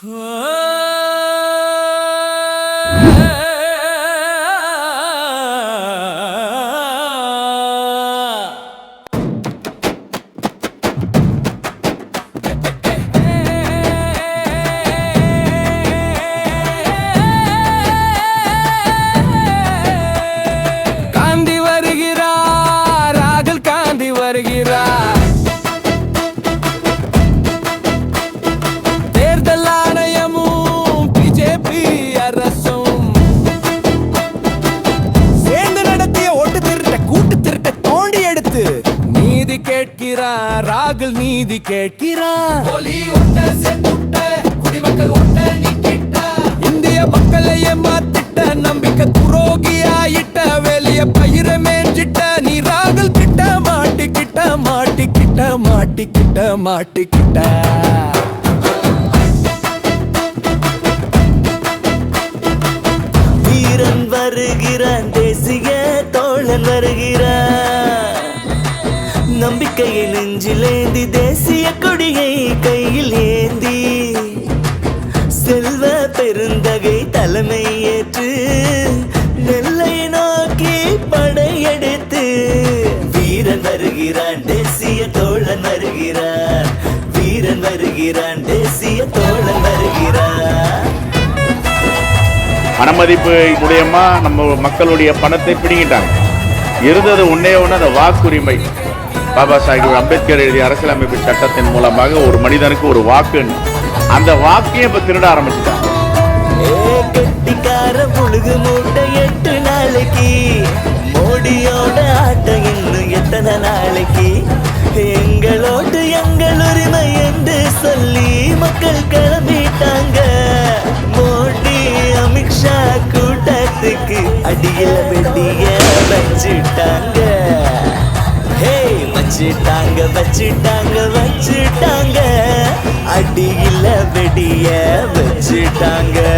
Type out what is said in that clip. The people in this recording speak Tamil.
可 ராகுல் நீதி கேட்கிறான் இந்திய மக்களையே மாத்திட்ட நம்பிக்கை துரோகி ஆயிட்ட வெளிய பயிர மேஞ்சிட்ட நீ ராகுல் கிட்ட மாட்டிக்கிட்ட மாட்டிக்கிட்ட மாட்டிக்கிட்ட மாட்டிக்கிட்ட. வருகிறான் தேசிய தோழன் வருகிறான். நம்பிக்கையை நெஞ்சிலேந்தி தேசிய கொடியை கையில் ஏந்தி செல்வ பெருந்தகை தலைமை ஏற்று நெல்லை நோக்கி படையெடுத்து வீரன் வருகிறான் தேசிய தோழன் வருகிறான். வீரன் வருகிறான் தேசிய தோழன் வருகிறான். பணமதிப்பு மூலியமா நம்ம மக்களுடைய பணத்தை பிடிங்கிட்டாங்க. இருந்தது ஒன்னே ஒன்று அந்த வாக்குரிமை. பாபா சாஹிப் அம்பேத்கர் எழுதிய அரசியலமைப்பு சட்டத்தின் மூலமாக ஒரு மனிதனுக்கு ஒரு வாக்கு அந்த வாக்கையும் இப்ப திருட ஆரம்பிச்சுட்டாங்க. எட்டு நாளைக்கு. மோடியோட ஆட்டம் இன்னும் எத்தனை நாளைக்கு? எங்களோடு எங்கள் உரிமை என்று சொல்லி மக்கள் கிளம்பிட்டாங்க. மோடி அமித்ஷா கூட்டத்துக்கு அடியில் வெட்டிய வச்சுட்டாங்க. வச்சுட்டாங்க வச்சுட்டாங்க வச்சுட்டாங்க. அடியில் வெடிய வச்சுட்டாங்க.